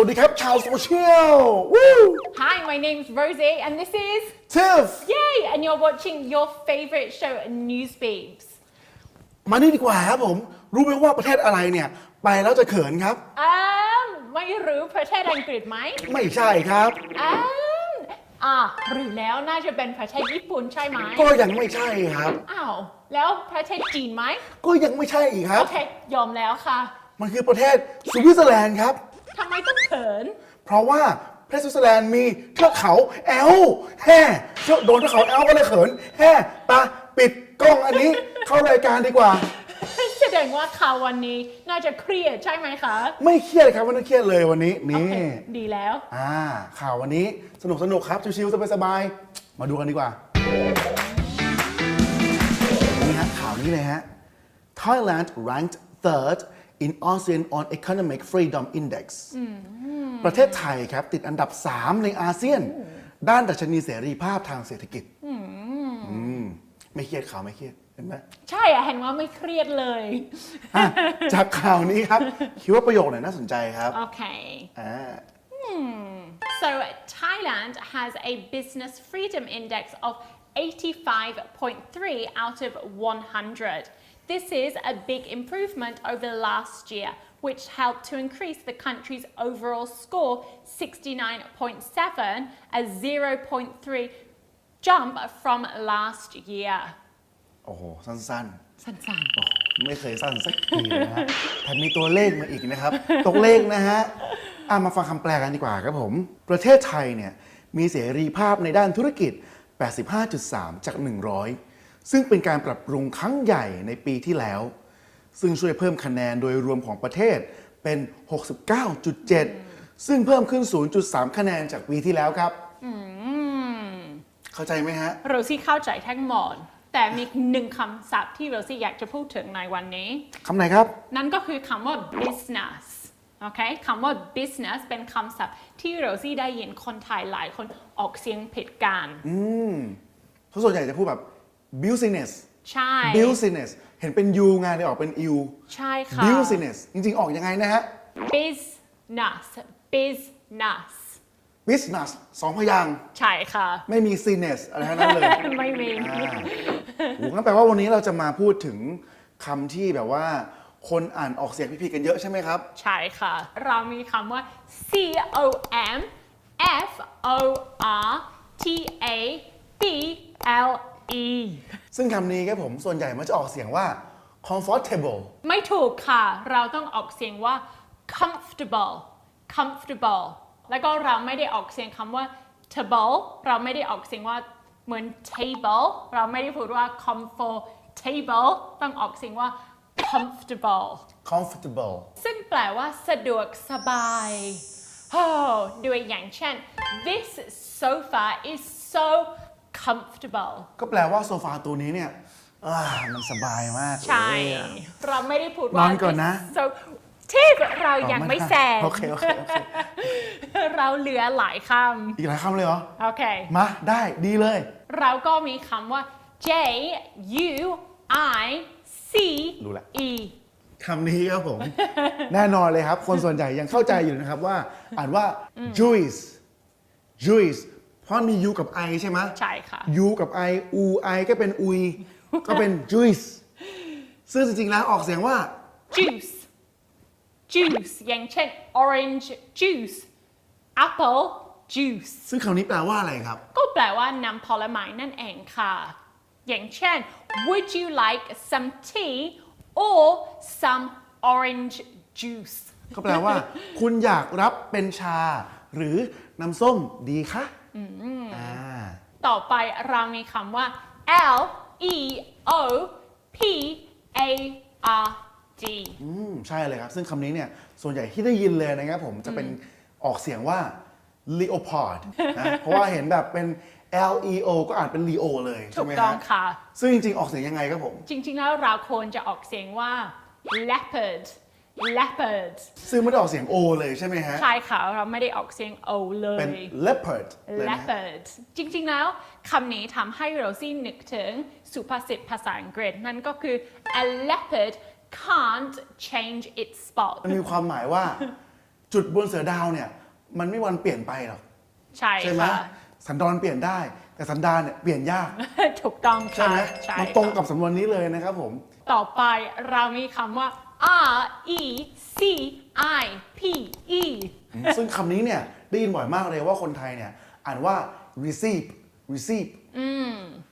วัสดีครับชาวโซเชียลวู้ Hi, my name's Rosie, and this is ทิฟ Yay! And you're watching your favorite show, News Babes. มานี่ดีกว่าครับผม รู้ไหมว่าประเทศอะไรเนี่ย ไปแล้วจะเขินครับอืมไม่รู้ประเทศอังกฤษไหม ไม่ใช่ครับอืมอ่าหรือแล้วน่าจะเป็นประเทศญี่ปุ่นใช่ไหม ก็ยังไม่ใช่ครับ อ้าว แล้วประเทศจีนไหม ก็ยังไม่ใช่อีกครัโอบเค ยอมแล้วค่ะ มันคือประเทศสวิตเซอร์แลนด์ครับ ทำไมต้องเขิน เพราะว่าประเทศสวิตเซอร์แลนด์มีเทือกเขาแอลป์แฮ่เทือกโดนเทือกเขาแอลป์ก็เลยเขินแฮ่ปะปิดกล้องอันนี้ เข้ารายการดีกว่า แสดงว่าข่าววันนี้น่าจะเครียดใช่ไหมคะไม่เครียดครับไม่ต้องเครียดเลยวันนี้โอนี่ เคดีแล้ว อ่า ข่าววันนี้สนุกสนุกครับ ชิวๆสบายๆมาดูกันดีกว่า นี่ฮะข่าวนี้เลยฮะ Thailand ranked third in ASEAN on Economic Freedom Index ประเทศไทยครับ ติดอันดับ 3 ในอาเซียน ด้านดัชนีเสรีภาพทางเศรษฐกิจอืมไม่เครียดข่าวไม่เครียดเห็นไหมใช่อะเห็นว่าไม่เครียดเลยอะจากข่าวนี้ครับ คิดว่าประโยคไหนน่าสนใจครับโอเคอ่า So Thailand has a business freedom index of 85.3 out of 100. This is a big improvement over last year, which helped to increase the country's overall score 69.7, a 0.3 jump from last year. โอ้โห สั้นๆสั้นโอ้ไม่เคยสั้นสักทีเลยนะฮะ แถมมีตัวเลขมาอีกนะครับ ตกเลขนะฮะอะมาฟังคำแปลกันดีกว่าครับผม ประเทศไทยเนี่ย มีเสรีภาพในด้านธุรกิจ 85.3 จาก 100 ซึ่งเป็นการปรับปรุงครั้งใหญ่ในปีที่แล้ว ซึ่งช่วยเพิ่มคะแนนโดยรวมของประเทศเป็น 69.7 ซึ่งเพิ่มขึ้น 0.3 คะแนนจากปีที่แล้วครับ เข้าใจไหมฮะๆโรซี่เข้าใจทั้งหมดแต่มีหนึ่งคำศัพท์ที่โรซี่อยากจะพูดถึงในวันนี้คำไหนครับ นั่นก็คือคำว่า business โอเคคำว่า business เป็นคำศัพท์ที่โรซี่ได้ยินคนไทยหลายคนออกเสียงผิดกันเพราะส่วนใหญ่จะพูดแบบ business ใช่ business เห็นเป็น u ไงเลยออกเป็น u ใช่ค่ะ business จริง ๆ ออกยังไงนะฮะ business business business สองพยางค์ใช่ค่ะ ไม่มี siness อะไรทั้งนั้นเลย ไม่มี อ่าโอ้งั้นแปลว่าวันนี้เราจะมาพูดถึงคำที่แบบว่า คนอ่านออกเสียงผิดๆกันเยอะใช่ไหมครับ ใช่ค่ะ เรามีคำว่า C O M F O R T A B L E ซึ่งคำนี้ครับผมส่วนใหญ่มันจะออกเสียงว่า comfortable ไม่ถูกค่ะ เราต้องออกเสียงว่า comfortable comfortable แล้วก็เราไม่ได้ออกเสียงคำว่า table เราไม่ได้ออกเสียงว่าเหมือน table เราไม่ได้พูดว่า comfortable ต้องออกเสียงว่า comfortable comfortable ซึ่งแปลว่าสะดวกสบายโอ้ด้วยอย่างเช่น this sofa is so comfortable ก็แปลว่าโซฟาตัวนี้เนี่ยอ่ามันสบายมากใช่ เลยอะ เราไม่ได้พูดนว่า อนก่อนนะ this so ที่เรายังไม่แซงโอเคโอเคโอเค เราเหลือหลายคอีกหลายคำเลยเหรอำโอเค มาได้ดีเลย เราก็มีคำว่า J U I C รู้ละ E คำนี้ครับผม แน่นอนเลยครับ คนส่วนใหญ่ยังเข้าใจอยู่นะครับว่า อ่านว่า juice juice เพราะมี u กับ i ใช่ไหม ใช่ค่ะ u กับ i u i ก็เป็นอุย ก็เป็น juice ซึ่งจริงๆแล้วออกเสียงว่า juice juice อย่างเช่น orange juice apple juice ซึ่งคำนี้แปลว่าอะไรครับ ก็แปลว่าน้ำผลไม้นั่นเองค่ะ อย่างเช่น would you like some tea or some orange juice ก็แปลว่า คุณอยากรับเป็นชา หรือน้ำส้มดีคะอ่าต่อไปเรามีคำว่า L E O P A R D อืมใช่เลยครับ ซึ่งคำนี้เนี่ย ส่วนใหญ่ที่ได้ยินเลยนะครับผมจะเป็นออกเสียงว่า leopard นะเพราะว่าเห็นแบบเป็น L E O ก็อ่านเป็น Leo เลยถูใช่กไหมต้องฮะค่ะ ซึ่งจริงๆ ออกเสียงยังไงครับผม จริงๆแล้วเราควรจะออกเสียงว่า leopard leopard ซึ่งไม่ได้ออกเสียง O เลยใช่ไหมฮะ ใช่ค่ะเราไม่ได้ออกเสียง O เลเป็น ย leopard เลยนะฮะ leopard จริงๆแล้วคำนี้ทำให้โรซี่นึกถึงสุภาษิตภาษาอังกฤษ นั่นก็คือ a leopard can't change its spot มันมีความหมายว่า จุดบนเสือดาวเนี่ย มันไม่มีวันเปลี่ยนไปหรอก ใช่ใช่ไหมค่ะ สันดานเปลี่ยนได้ แต่สันดานเนี่ยเปลี่ยนยากถูกต้องใช่ค่ะไหมใช่มันตรงค่ะกับสำนวนนี้เลยนะครับผม ต่อไปเรามีคำว่า R E C I P E ซึ่งคำนี้เนี่ยได้ยินบ่อยมากเลยว่าคนไทยเนี่ยอ่านว่า receive receive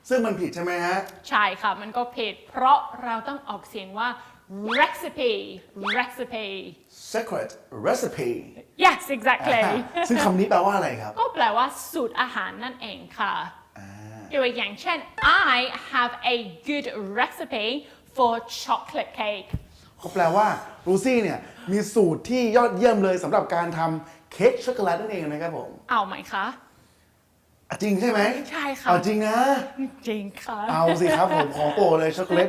ซึ่งมันผิดใช่ไหมฮะ ใช่ค่ะ มันก็ผิดเพราะเราต้องออกเสียงว่า recipe recipe secret recipe yes exactly ซึ่งคำนี้แปลว่าอะไรครับ ก็แปลว่าสูตรอาหารนั่นเองค่ะตัวอย่างเช่น I have a good recipe for chocolate cake ก็แปลว่ารูซี่เนี่ยมีสูตรที่ยอดเยี่ยมเลยสำหรับการทำเค้กช็อกโกแลตนั่นเองนะครับผม เอาไหมคะอะ จริงใช่ไหมใช่ค่ะเอาจริงนะ จริงค่ะ เอาสิครับผมของโปรดเลยช็อกโกแลต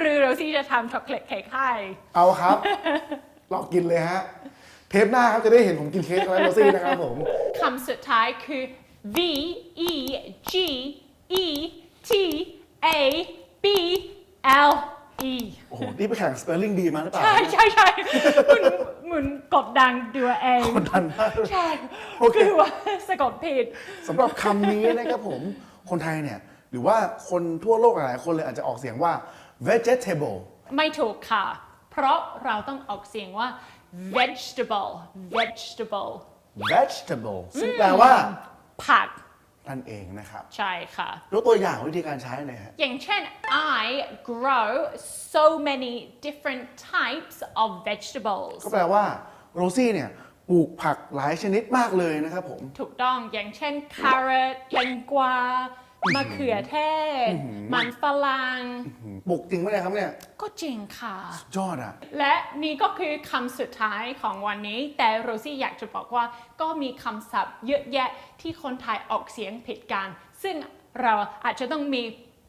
หรือเราที่จะทำช็อกโกแลตเค้กให้เอาครับลองกินเลยฮะ เทปหน้าครับจะได้เห็นผมกินเค้กช็อกโกแลตโรซี่นะครับผม คำสุดท้ายคือ V E G E T A B L E โอ้โห นี่ไปแข่งสเปลลิ่งดีมาหรือเปล่า ใช่ใช่ใช่คุณ เหมือนกดดังตัวเองกดดันมากใช่โอเค คือว่าสะกดผิด สำหรับคำนี้นะครับผม คนไทยเนี่ย หรือว่าคนทั่วโลกหลายๆคนเลยอาจจะออกเสียงว่า vegetable ไม่ถูกค่ะ เพราะเราต้องออกเสียงว่า vegetable vegetable vegetable ซึ่งแปลว่าผัก นั่นเองนะครับ ใช่ค่ะ ยกตัวอย่างวิธีการใช้หน่อยฮะ อย่างเช่น I grow so many different types of vegetables ก็แปลว่าโรซี่เนี่ยปลูกผักหลายชนิดมากเลยนะครับผม ถูกต้องอย่างเช่น carrot แตงกวา มะเขือเทศ มันฝรั่งปลูกจริงไหมเนี่ยครับเนี่ย ก็จริงค่ะ ยอดอะ และนี่ก็คือคำสุดท้ายของวันนี้ แต่โรซี่อยากจะบอกว่าก็มีคำศัพท์เยอะแยะที่คนไทยออกเสียงผิดกัน ซึ่งเราอาจจะต้องมี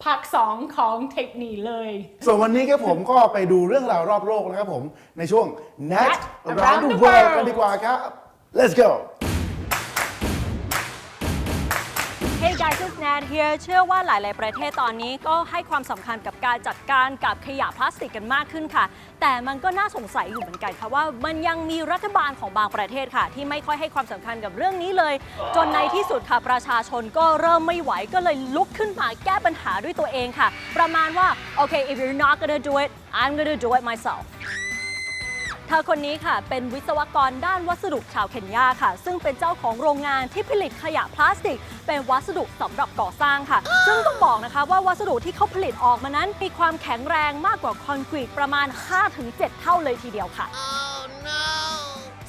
ภาคสองของเทคนิคเลย ส่วนวันนี้ครับผมก็ไปดูเรื่องราวรอบโลกนะครับผม ในช่วง Nat Nat Around Around the the World World กันดีกว่าครับ let's go Hey guys, it's Nat here เชื่อว่าหลาย ๆ ประเทศตอนนี้ก็ให้ความสำคัญกับการจัดการกับขยะพลาสติกกันมากขึ้นค่ะ แต่มันก็น่าสงสัยอยู่เหมือนกันค่ะว่ามันยังมีรัฐบาลของบางประเทศค่ะ ที่ไม่ค่อยให้ความสำคัญกับเรื่องนี้เลย จนในที่สุดค่ะประชาชนก็เริ่มไม่ไหวก็เลยลุกขึ้นมาแก้ปัญหาด้วยตัวเองค่ะ ประมาณว่า okay if you're not gonna do it I'm gonna do it myself เธอคนนี้ค่ะเป็นวิศวกรด้านวัสดุชาวเคนยาค่ะ ซึ่งเป็นเจ้าของโรงงานที่ผลิตขยะพลาสติก เป็นวัสดุสำหรับก่อสร้างค่ะ ซึ่งต้องบอกนะคะว่าวัสดุที่เขาผลิตออกมานั้น มีความแข็งแรงมากกว่าคอนกรีตประมาณ 5-7 เท่าเลยทีเดียวค่ะ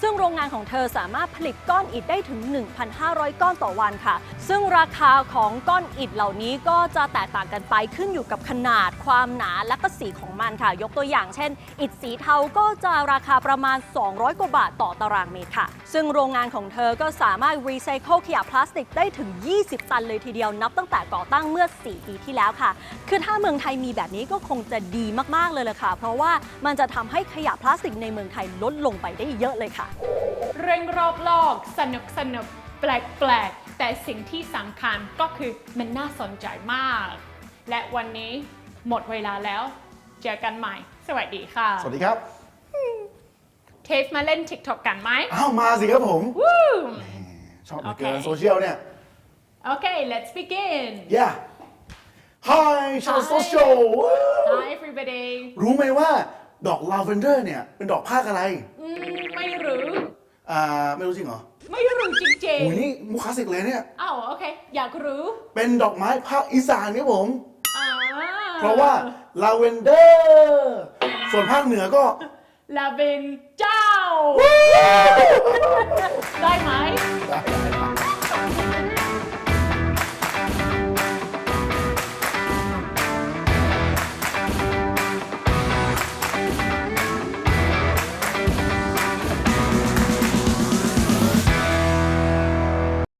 ซึ่ง โรงงานของเธอสามารถผลิตก้อนอิฐได้ถึง 1,500 ก้อนต่อวันค่ะ ซึ่งราคาของก้อนอิฐเหล่านี้ก็จะแตกต่างกันไปขึ้นอยู่กับขนาดความหนาและก็สีของมันค่ะ ยกตัวอย่างเช่น อิฐสีเทาก็จะราคาประมาณ 200 กว่าบาทต่อตารางเมตรค่ะ ซึ่งโรงงานของเธอก็สามารถรีไซเคิลขยะพลาสติกได้ถึง 20 ตันเลยทีเดียวนับตั้งแต่ก่อตั้งเมื่อ 4 ปีที่แล้วค่ะ คือถ้าเมืองไทยมีแบบนี้ก็คงจะดีมากๆเลยล่ะค่ะ เพราะว่ามันจะทำให้ขยะพลาสติกในเมืองไทยลดลงไปได้เยอะเลยค่ะ เรื่องรอบโลกสนุกสนุกแปลกแปลกๆแต่สิ่งที่สำคัญก็คือมันน่าสนใจมาก และวันนี้หมดเวลาแล้ว เจอกันใหม่ สวัสดีค่ะ สวัสดีครับเทฟมาเล่น TikTok กันไหมอ้าวมาสิครับผมวู้ ชอบเหลือเกินโอเคโซเชียลเนี่ย โอเค let's begin yeah hi ชาวโซเชียล Hi everybody รู้ไหมว่าดอกลาเวนเดอร์เนี่ย เป็นดอกภาคอะไร อืมไม่รู้ อ่าไม่รู้จริงเหรอไม่รู้จริงโอ้ยนี่มุกคลาสสิกเลยเนี่ย ๆอ้าวโอเค อยากรู้เป็นดอกไม้ภาคอีสานครับผม อ่าเพราะว่าลาเวนเดอร์ ส่วนภาคเหนือก็ลาเวนเจ้าได้ไหมได้